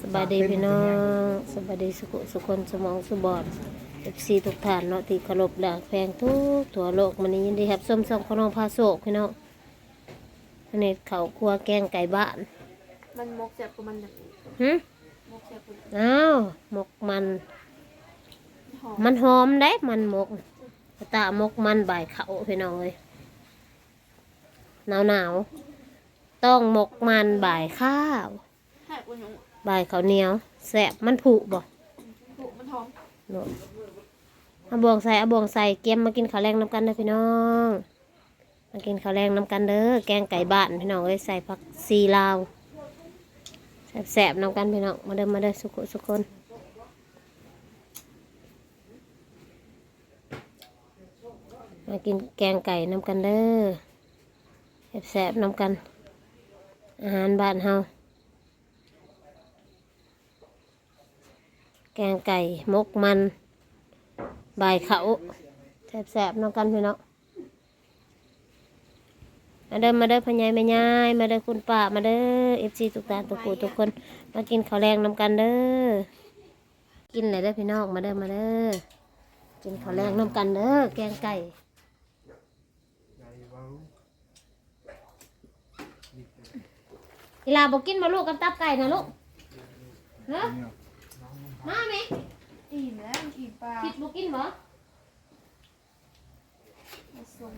สบายดีพี่น้องสบายดีสุขสุขคนสมองสุบอดเอฟซีทุกท่านเนาะที่เคารพหลักแพงทุกทั่วโลกมันนี้ยินดีครับส้มส่องขนมพาโศกพี่น้องอันนี้เขาวครัวแกงไก่บ้านมันมกเจ็บกับมันแบบนี้หึมกเจ็บกับมันอ้าวหมกมัน หอมมันหอมได้มันหมกตาหมกมันบ่ายเขาพี่น้องเลยหนาวหนาวๆต้องหมกมันบ่ายข้าวแหกอุ่น หนุ่มบ่ายข้าวเหนียวแสบมันผุบ่ปุมันหอมโน่นเอาบวงใส่เอาบวงใส่เกมมากินข้าวแรงน้ำกันเด้อพี่น้องมากินข้าวแรงน้ำกันเด้อแกงไก่บ้านพี่น้องเอ้ยใส่ผักซีลาวแสบๆน้ำกันพี่น้องมาเด้อมาเด้อสุขสุขคนมากินแกงไก่น้ำกันเด้อแสบๆน้ำกัน อาหารบ้านเฮา แกงไก่มกมันใบเขาแสบๆน้ำกันพี่น้องมาเด้อมาเด้อพญายแม่ยายมาเด้อคุณป้ามาเด้อเอฟซีทุกตาทุกผู้ทุกคน มากินข้าวแรงน้ำกันเด้อกินเลยเด้อพี่น้องมาเด้อมาเด้อกินข้าวแรงน้ำกันเด้อแกงไก่อีลาบอกกินมาลูกกับตับไก่นะลูกเนอะ มาไหมอิ่มแล้วอิ่มปลาคิดบอกกินบ่มาส่ง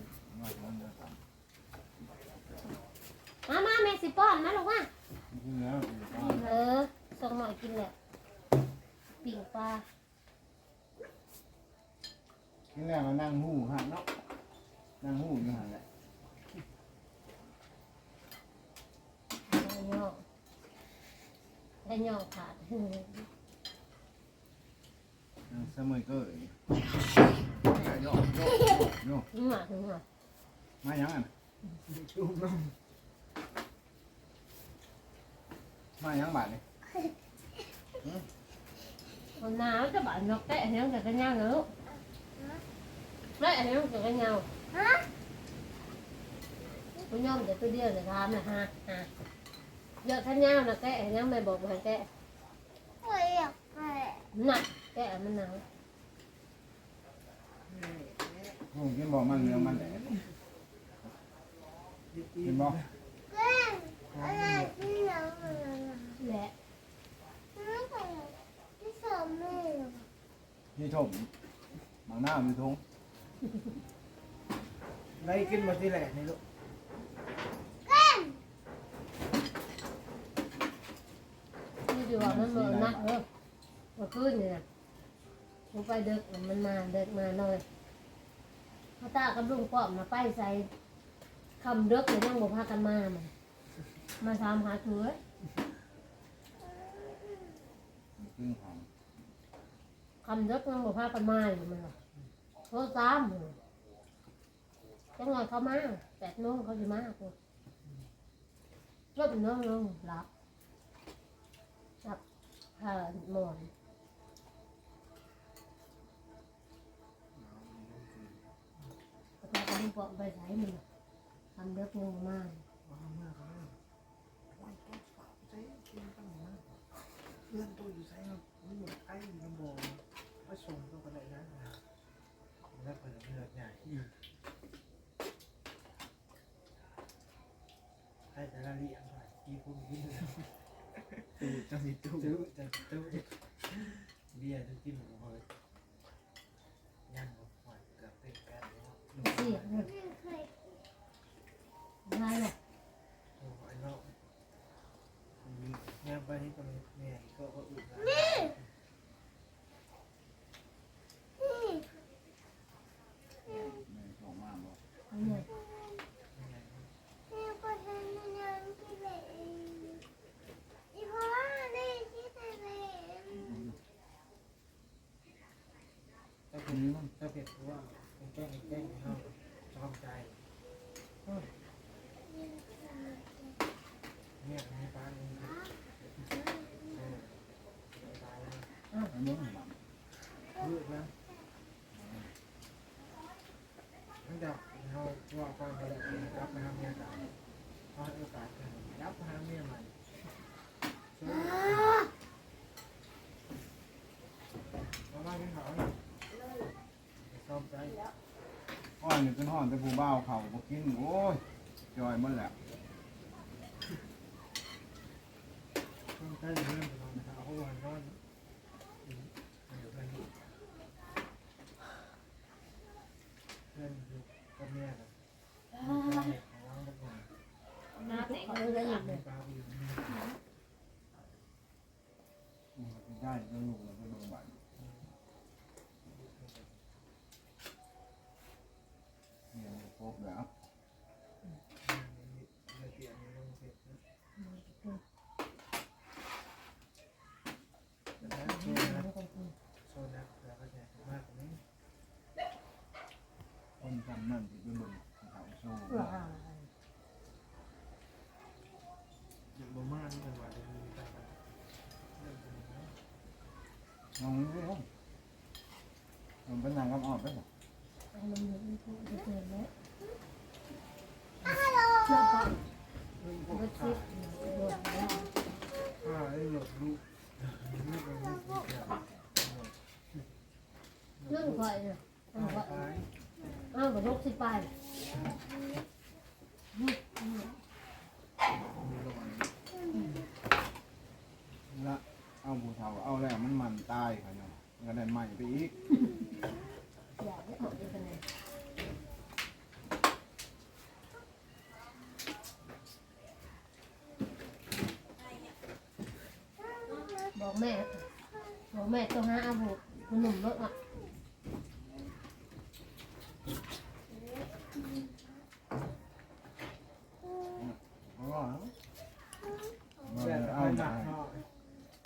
มามาแม่สิป้อนมาลูกมาเออส่งหน่อยกินแหละปิ่งปลานี่แหละมานั่งหูหันเนาะนั่งหูอยู่หันแหละได้ย่อได้ย่อขาด นั่งเสมอเกยโยกโยกโยกถึงหัวถึงหัวมายังอะมายังบาทนี่คนหนาวจะบาดนก แต่อันนี้มันเกิดกันยาวนะลูกได้อันนี้มันเกิดกันยาวคุณย่อมจะตัวเดียวจะทำนะฮะฮะเยอะขันยาวนะแกะอันนี้ไม่บอกให้แกะโอ้ยอยากไปหนักแกะมันหนาวหูกินบอกมันเนื้อมันแหละกินบอกอะไรที่เราเหมือนแหละไม่ใช่ที่สามแม่นี่ถมบางหน้ามีทงได้กินมาที่แหลกนี่ลูกนี่ดูว่ามันเหมือนนักเออมาขึ้นเนี่ย ผมไปเด็กมันมาเด็กมาหน่อยเขาตากับลุงป้อมมาไปใส่คำเด็กเลยยังบอกพากันมามันมาทำหาเถือครึ่งของคำเด็กยังบอกพากันมาอยู่มันหรอกเขาตามเลยจังหวะเขามาแปดโมงเขาจะมากูรถน้องลงรับรับผ่าหมอน มันปอกไปใส่มันทำเด็กงงมากมากเลยว้ายต้องฝากใจกินตั้งนานเพื่อนตัวอยู่ใส่ครับนี่อยู่ไอ้ลำบองมาส่งตัวกันเลยนะแล้วเปิดเลือดใหญ่ให้แต่ละเรียงหน่อยกี่พุ่งกินตู้จะมีตู้ตู้จะตู้เบียร์จะกินหมดเลยยังหมดหอยเกือบเต็มแก้วแล้ว เสียงเลยได้เลยโอ้ยเนาะเนี่ยไปที่ตรงนี้เนี่ยก็อุ่นแล้วแม่ส่งมากเอาเนี่ยแม่ก็ทำงานที่ไหนอีพ่อได้ที่ไหนถ้าเป็นถ้าเป็นว่าเป็นแกล้งแกล้งเขา้องใจเนี่ยมีปลาเนะเอนะอ้านนี้ลูกนะนั่นจะเราว่าความกระดับรับนะเมียเก่าพอโอกาสกันรับนะมีใหม่มาบ้านกินขาวนะชบใจ ห้อนนี่เป็นห้อนแต่ผู้บ่าวเขาบ่กินโอ้ยจอยหมันแหละต้องใช้เรื่องของมันเอาหวานก้อนเดี๋ยวเพื่อนอยู่เพื่อนอยู่กับแม่กันของเราแล้วก็ น้าแต่งเลยได้ยินเลย ปลาอยู่นี่ อืมได้ก็ลูกแล้วก็โรงพยาบาลเนี่ยครบแล้ว ละเอียดในโรงเสร็จนะแต่ถ้าโซนนะโซนนะแล้วก็จะมา กกว่านี้คนจำนั่นที่ไปเบิ่งเขาโซ่อย่างโรม่านี่เป็นวันที่มีแต่เรื่องนี้นะน้องมันเป็นนางกับออกได้ปะมันอยู่ที่ที่เกิดแล้วฮัลโหล เอปะเรื่องขาดยโดดแล้วผ้าไอ้หลดลูกลูกเป็นลูกที่แก่เรื่องอยเนี่ยผ้าขายอ้าวกับลูกสิไปมีระหว่างละเอาผู้เฒ่าเอาแล้วมันมันตายค่ะเนาะก็ได้ใหม่ไปอีก อยากได้หมดเลยกันเลย บอกแม่บอกแม่ต้องหาอาบุคุณหนุ่มรถอะเพราะว่าแต่เอาเอาหนันักกเนาะ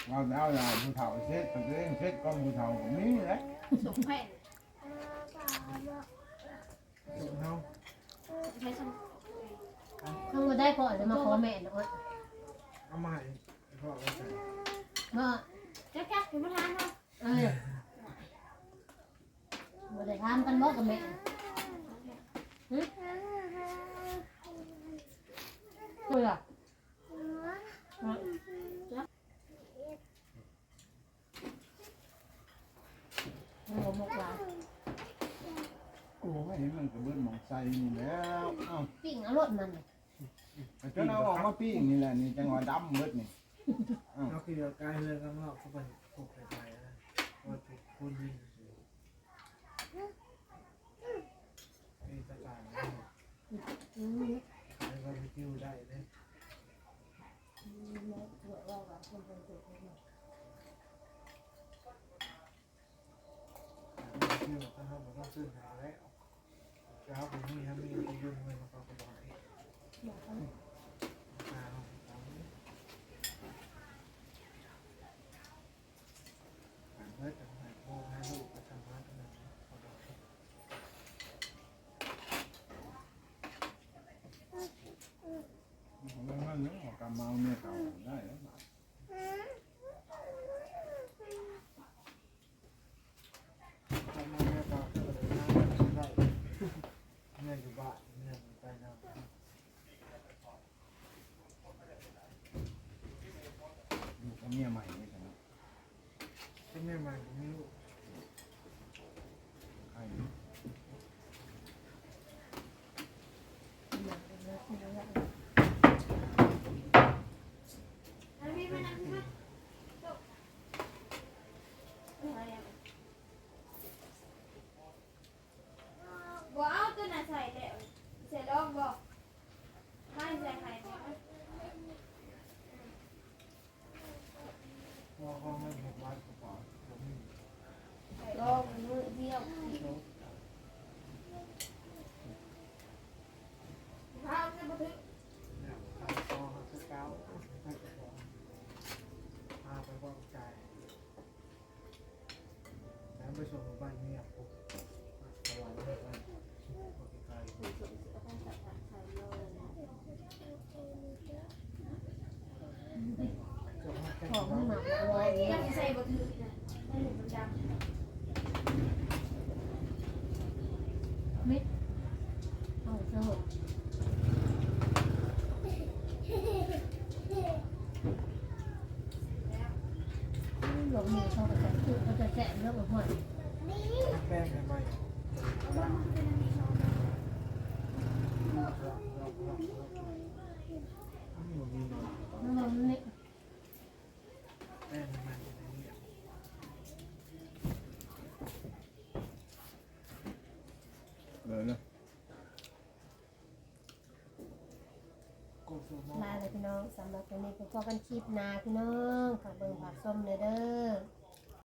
เราเอาหนักผู้เฒ่าเช็ดตัวเองเช็ดก้อนผู้เฒ่าของนี้แหละส่งแผ่นสุกเนาะใช้ช่างถ้ามาได้ก่อจะมาขอแม่นะว่าเอาให้พ่อก็ใส่ ว่าแจ๊กแจ๊กถึงประธานเนาะเอ้ยมาได้ทำกันบอกกับแม่คุยอะมันบอกบอกว่าโอ้ยมันก็เบิ้ลมองใส่นี่แล้วเอ้าปิ้งเอารถมันจนเอาออกมาปิ้งนี่แหละนี่จังหวะดำเบิดนี่ เอาคือเรากายเรือข้างนอกเขาเป็นผูกไปนะว่าถูกคนยิงนี่ตะการนี่อืมแล้วก็วิวได้เลยแล้วว่าว่าคนเป็นเด็กเนี่ยวิวก็เขาบอกต้องซื้อหาแล้วจะเอาไปนี่ถ้ามีไปยุ่งเลยมันก็กระบอกให้ บอกเขา ตาเขาตามนี้เมื่อจะให้พ่อให้ลูกไปทำงานกันนะเขาบอก ผมว่า มันเรื่องของกรรมเมาเนี่ยเก่าได้แล้วทำงาเนี่ยต่อก็เลยน่าจะได้เงินอยู่บ้านเงินไปนะอยู่กับเมียใหม่นี่กันที่แม่มาไม่รู้ใครแล้วพี่มานั่งพี่มาจบอะไรอะบอกเอาตัวน่ะใส่แล้วเสร็จแล้วบอกไม่ใส่ไข่เนี่ย พอเขาไม่เห็นวัดกระเป๋าผมมี ลองมือเดียว โชว์ พาจะมาถึง เนี่ยตาคอเขาจะเก้าให้กระเป๋าพาไปบอกใจแล้ว ไปส่งบ้านเมียปุ๊บสวรรค์ให้ไปบอกไกลของมันหนักร้อยเองยังใส่บะถือนะให้หนูมันดังเอาเถอะ แล้ว หลงมือเขาก็จะคือเขาจะแสบเรื่องหัวแป้งกันไหมเน้ำมันนี่ แม่มันมันอะไรเนี่ย เลยนะ โกโซโม ลาเลยพี่น้อง สำหรับวันนี้ก็พอกันคลิปหนาพี่น้องขับเบิ่งผักส้มเลยเด้อ